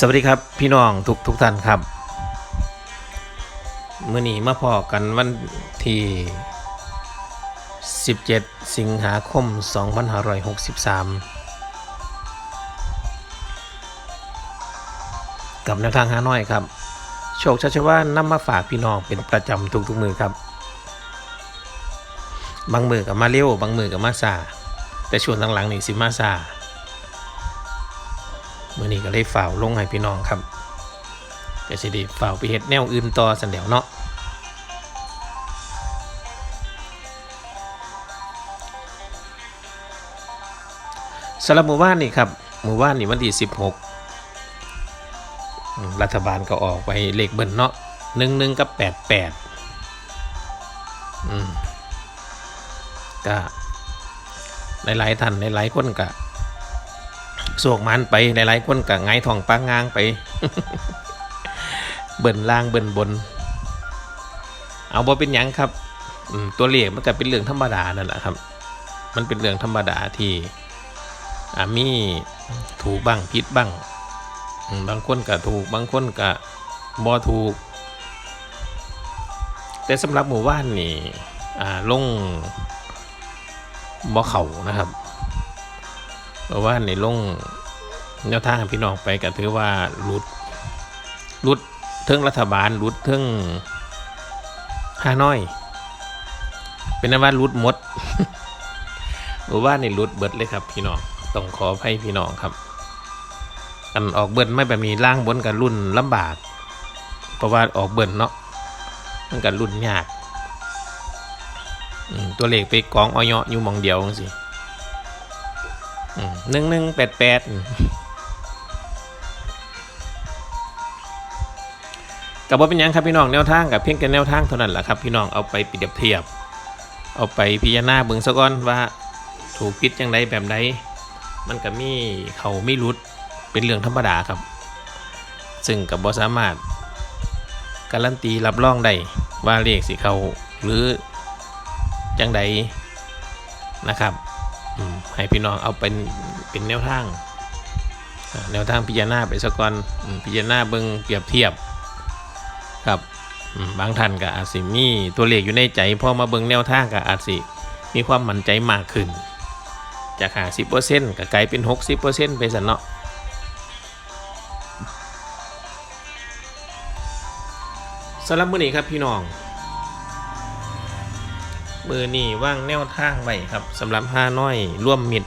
สวัสดีครับพี่น้องทุกทุกท่านครับเมื่อนี้มาพอกันวันที่ 17 สิงหาคม 2563 กับแนวทางฮาน้อยครับ โชคชัชว่านนำมาฝากพี่น้องเป็นประจำทุกๆมือครับ บางมือกับมาเร็วบางมือกับมาซาแต่ช่วงหลังๆนี่สิมาซา มื่อนี้ก็เลยฝ่าวลงให้พี่น้องครับก็สิไดีฝ่าวไปเฮ็ดแนวอื่นต่อสันเดียวเนาะสำหรับหมู่บ้านนี่ครับหมู่บ้านนี่วันที่16 รัฐบาลก็ออกไปเลขเบิ้ลเนาะหนึ่งหนึ่งกับแปดแปดอืมก็หลายๆท่านหลายๆคนก็ โศกมันไปหลายๆคนกับไงทองปางงางไป เบิ่นล่างเบิ่นบน เอาบ่เป็นหยังครับตัวเลขมันก็เป็นเรื่องธรรมดานั่นแหละครับ มันเป็นเรื่องธรรมดาที่อ่ามีถูกบ้างผิดบ้างบางคนก็ถูกบางคนก็บ่ถูก แต่สำหรับหมู่บ้านนี่อ่าลงบ่เข่านะครับ เพราะว่าในลงแนวทางพี่น้องไปก็ถือว่ารุดรุดเทิงรัฐบาลรุดเทิงฮาน้อย เป็นนว่ารุดหมดเพราะว่าในรุดเบิดเลยครับ พี่น้องต้องขออภัยพี่น้องครับ อันออกเบิดไม่แบบมีล่างบนกับรุ่นลำบาก เพราะว่าออกเบิดเนาะมันกับรุ่นยากตัวเลขไปกองออยอยู่มองเดียวงสิ หนึ่งหนึ่งแปดแปดกับว่าเป็นยังครับพี่น้องแนวทางกับเพียงแค่แนวทางเท่านั้นแหละครับพี่น้องเอาไปเปรียบเทียบ เอาไปพิจารณาเบิ่งซะก่อนว่าถูกพิษยังไงแบบใดมันก็มีเขาไม่รุดเป็นเรื่องธรรมดาครับ ซึ่งกับบสามารถ การันตีรับรองได้ว่าเลขสิเขาหรือจังใดนะครับให้พี่น้องเอาเป็น เป็นแนวทางแนวทางพิจารณาไปสักก่อนพิจารณาเบิ่งเปรียบเทียบครับบางท่านก็อาจสิมีตัวเลขอยู่ในใจพอมาเบิ่งแนวทางก็อาจสิมีความมั่นใจมากขึ้น จากหาสิบเปอร์เซ็นต์ก็กลายเป็นหกสิบเปอร์เซ็นต์ไปสันเนาะสำหรับมื้อนี้ครับพี่น้องมือนี่ว่างแนวทางไว้ครับสำหรับฮาน้อยร่วมมิด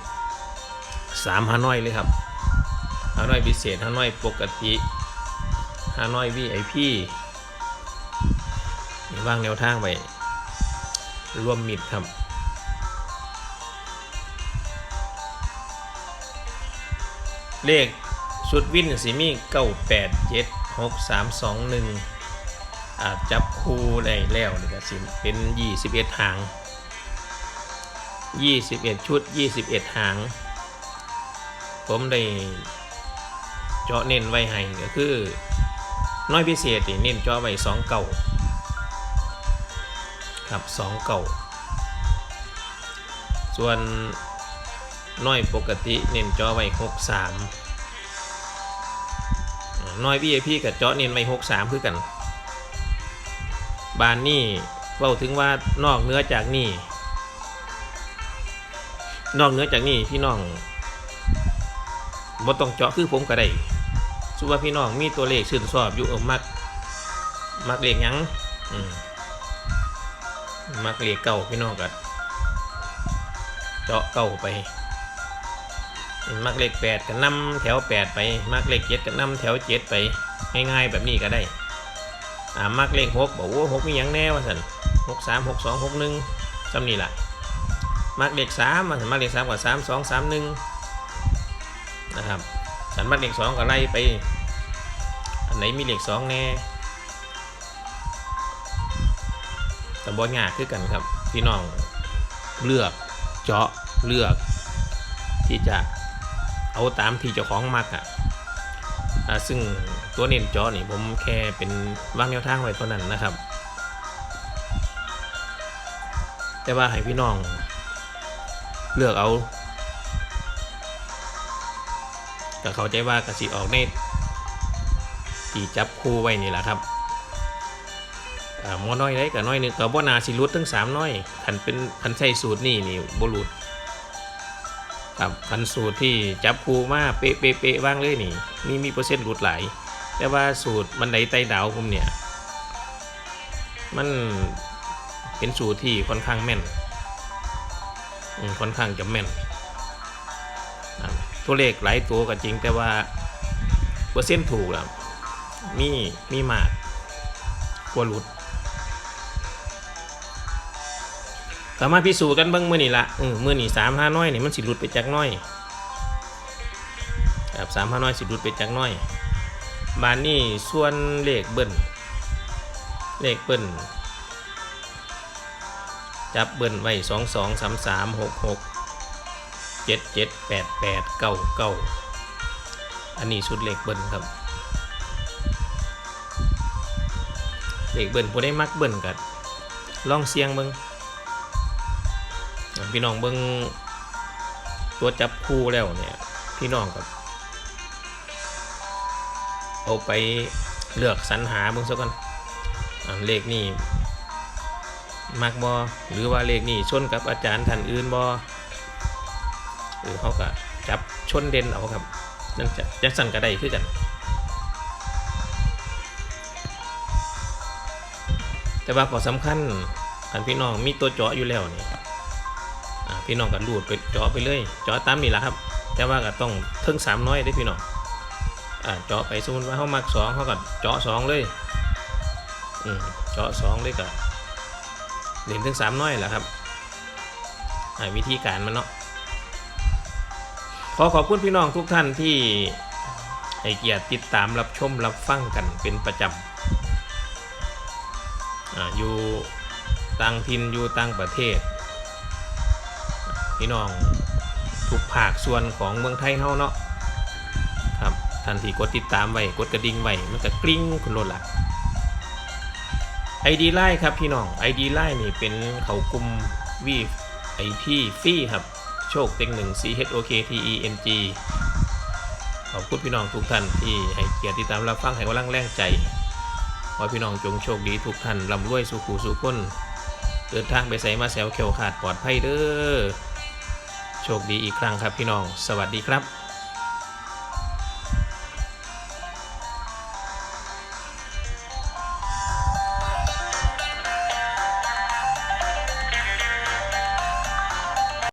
สามฮานอยเลยครับฮานอยพิเศษฮานอยปกติฮานอยวีไอพีว่างแนวทางไว้ร่วมมิดครับเลขชุดวินสีมีเก้าแปดเจ็ดหกสามสองหนึ่งอาจจับคู่ได้แล้วนี่ก็สิเป็น21หาง21ชุด21หาง ผมได้เจาะเน้นไว้ให้ก็คือน้อยพิเศษนี่เน้นเจาะไว้2เก่าครับ2เก่าส่วนน้อยปกติเน้นเจาะไว้6 3น้อย VIP กับเจาะเน้นไว้6 3คือกัน บานนี่เว่าถึงว่านอกเนื้อจากนี่นอกเนื้อจากนี่พี่น้อง บ่ต้องเจาะคือผมก็ได้สุว่าพี่น้องมีตัวเลขชื่นชอบอยู่เออมัก มักเลขยังอืมมักเลขเก่าพี่น้องก็เจาะเก่าไปมักเลขแปดก็นำแถวแปดไป มักเลขเจ็ดก็นำแถวเจ็ดไป ง่ายๆแบบนี้ก็ได้อ่ามักเลขหกบอกว่าหกมีหยังแน่ว่าสันหกสามหกสองหกหนึ่งจำนี่แหละมักเลขสามมามักเลขสามกับสามสองสามหนึ่ง นะครับสันมักเลขสองก็ไล่ไป อันไหนมีเลขสองแน่ต่บอยาคือกันครับ พี่น้องเลือกเจาะเลือก ที่จะเอาตามที่เจ้าของมักอะซึ่งตัวเน้นจอนี่ผมแค่เป็นวางแนวทางไว้เท่านั้นนะครับ แต่ว่าให้พี่น้อง เลือกเอา ก็เข้าใจว่ากสิออกในที่จับคู่ไว้นี่แหละครับอ่ามอน้อยได้กับน้อยหนึงกับบ่นาสิรุดทั้งสามน้อยคันเป็นคันใช้สูตรนี่นี่บ่หลุดครับคันสูตรที่จับคู่มาเป๊ะเป๊ะเป๊ะว่างเลยนี่มีมีเปอร์เซ็นต์หลุดหลายแต่ว่าสูตรบันไดไต่ดาวผมเนี่ย มันเป็นสูตรที่ค่อนข้างแม่นค่อนข้างจะแม่น ตัวเลขหลายตัวก็จริง แต่ว่าเปอร์เซ็นต์ถูกแล้วมีมีมากกว่าหลุดก็มารถพิสูจน์กันเบิ้งมือนี่ละอืมมือนี่สามห้าน้อยนี่มันสิหลุดไปจากน้อยครับสามห้าน้อยสิหลุดไปจากน้อยบานนี่ส่วนเลขเบิ้ลเลขเบิ้ลจับเบิ้ลไว้สองสองสามสามหกหก เจ็ดเจ็ดแปดแปดเก้าเก้าอันนี้ชุดเลขเบิ้ลครับ เลขเบิ้ลผู้ได้มักเบิ้ลกัดลองเสียงเบิ้งพี่น้องเบิ้งตัวจับคู่แล้วเนี่ยพี่น้องกับเอาไปเลือกสรรหาเบิ่งซะก่อนเลขนี่มักบอหรือว่าเลขนี่ชนกับอาจารย์ท่านอื่นบอ หรือเขาก็จับชนเด่นเอาครับนั่นจะจะสั่นกระไดคือกัน แต่ว่าขอสำคัญอันพี่น้องมีตัวเจาะอยู่แล้วนี่พี่น้องก็รูดไปเจาะไปเลยเจาะตามนี่แหละครับ แต่ว่าก็ต้องเทิงสามน้อยได้พี่น้องเจาะไปสมมติว่าเขามักสองเขาก็เจาะสองเลยอืเจาะสองเลยก็เล่นถึงสามน้อยแหละครับวิธีการมันเนาะ ขอขอบคุณพี่น้องทุกท่านที่ให้เกียรติติดตามรับชมรับฟังกันเป็นประจำออยู่ต่างถิ่นอยู่ต่างประเทศ พี่น้องทุกภาคส่วนของเมืองไทยเฮาเนาะครับทันทีกดติดตามไว้กดกระดิ่งไว้มันก็กริ้งคุณโลดละไอดีไลน์ครับพี่น้องไอดีไลน์นี่เป็นเขากลุ่มวีไอพีฟรีครับ โชคเต็งหนึ่ง C H O K T E N G ขอบคุณพี่น้องทุกท่านที่ให้เกียรติติดตามรับฟังให้กำลังแรงใจ ขอพี่น้องจงโชคดีทุกท่านร่ำรวยสุขุสุขคนเดินทางไปใส่มาแซวเขียวขาดปลอดภัยเด้อ โชคดีอีกครั้งครับพี่น้อง สวัสดีครับ